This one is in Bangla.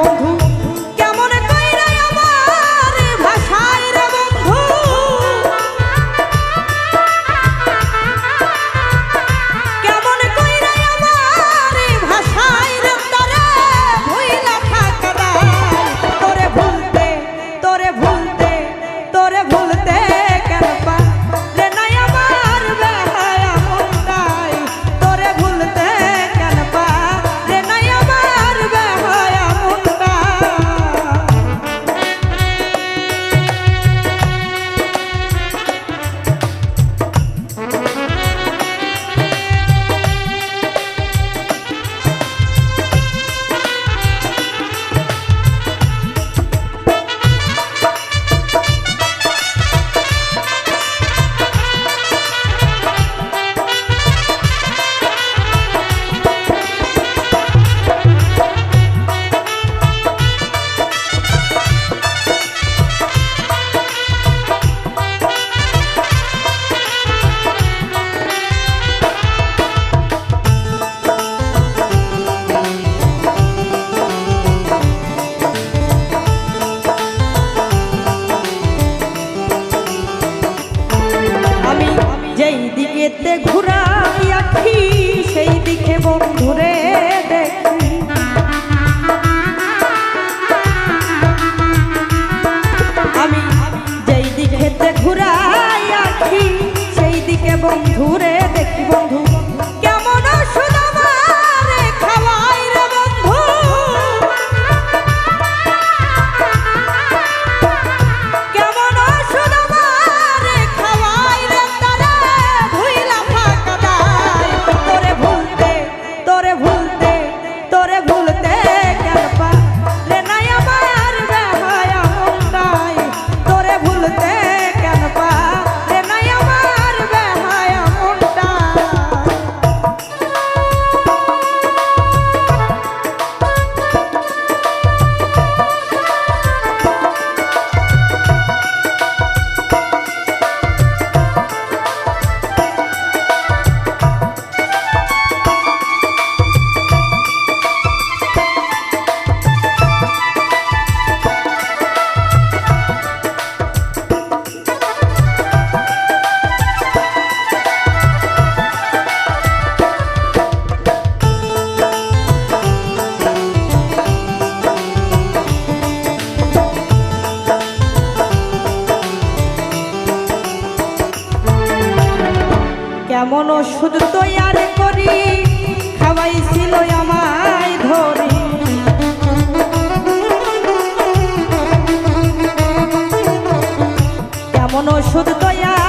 বধূ আমি যেই দিকেতে ঘুরাই আখি সেই দিকে বন্ধুরে দেখি। আমি যেই দিকেতে ঘুরাই আখি সেই দিকে বন্ধুরে কেমন ওষুধ তৈয়ার করি খাওয়াইছিল আমায় ধরি। এমন ওষুধ তৈয়ার